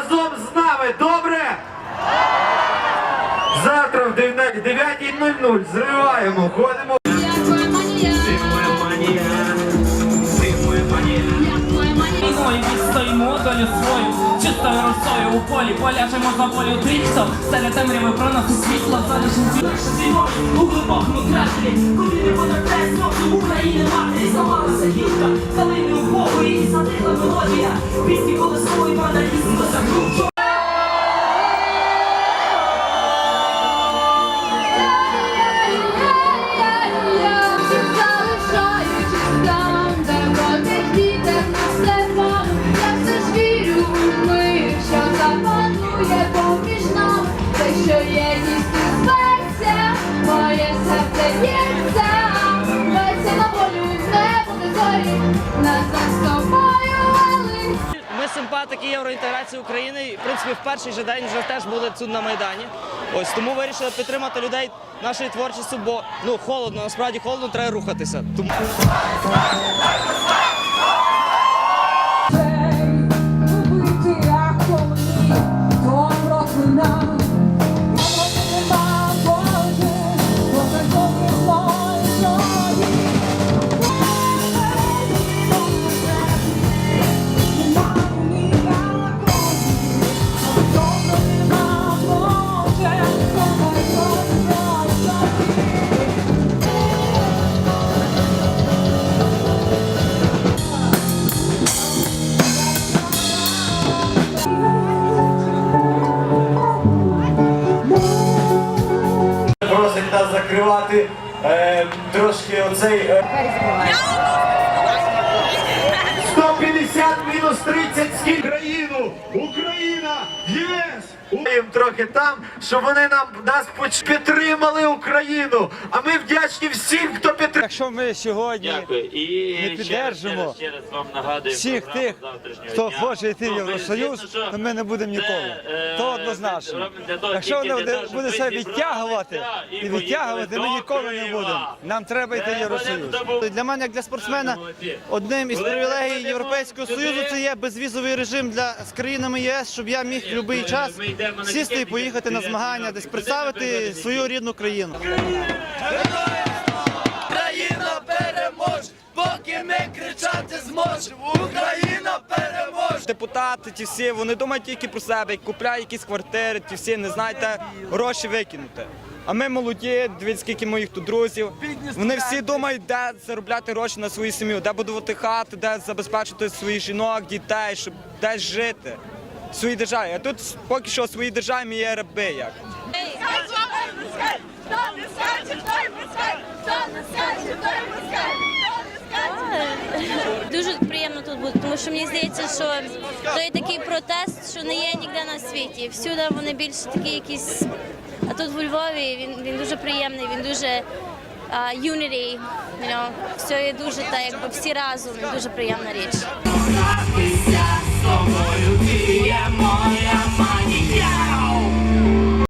разом з нами, добре? Завтра в 9.00 зриваємо, ходимо. Відстоїмо долю свою, чистою росою у полі, поляжемо за волю тих, хто серед темряви проносить світло, залишимо більше зимою у глибокому кратері, куди не потрапляє знову України матері, зламалася гілка, залини у Богу і садила мелодія, пісні колесової вандалізм досягнув Симпатики євроінтеграції України. В принципі, в перший же день вже теж були тут на Майдані. Ось тому вирішили підтримати людей нашої творчості, бо ну холодно, насправді холодно, треба рухатися. Тому закривати е, трошки оцей. Е... 150 мінус 30 скільки країну! Україна! ЄС! Їм трохи там, щоб вони нам нас підтримали Україну. А ми вдячні всім, хто підтримав. Якщо ми сьогодні Дякую. І не піддержимо ще раз, ще раз вам нагадую всіх тих, хто дня. хоче йти в Ну, Євросоюз, звісно, то ми не будемо ніколи. е, То однозначно. Якщо воно буде, себе відтягувати і відтягувати, ми ніколи не будемо. Нам треба йти в Євросоюз. Для мене, як для спортсмена, одним із привілегій Європейського Союзу це є безвізовий режим для з країнами ЄС, щоб я міг в будь-який час сісти і поїхати на змагання, десь представити свою рідну країну. Україна переможе, поки ми кричати зможемо. Україна переможе. Депутати, ті всі, вони думають тільки про себе, купляють якісь квартири, ті всі не знають, де гроші викинути. А ми молоді, дивіться, скільки моїх тут друзів. Вони всі думають, де заробляти гроші на свою сім'ю, де будувати хати, де забезпечити своїх жінок, дітей, щоб десь жити своїй державі. А тут поки що в своїй державі є раби як. Дуже приємно тут бути, тому що мені здається, що то є такий протест, що не є ніде на світі. Всюди вони більше такі якісь. А тут у Львові він, він дуже приємний, він дуже а, unity, you know, все є дуже так, якби всі разом, дуже приємна річ.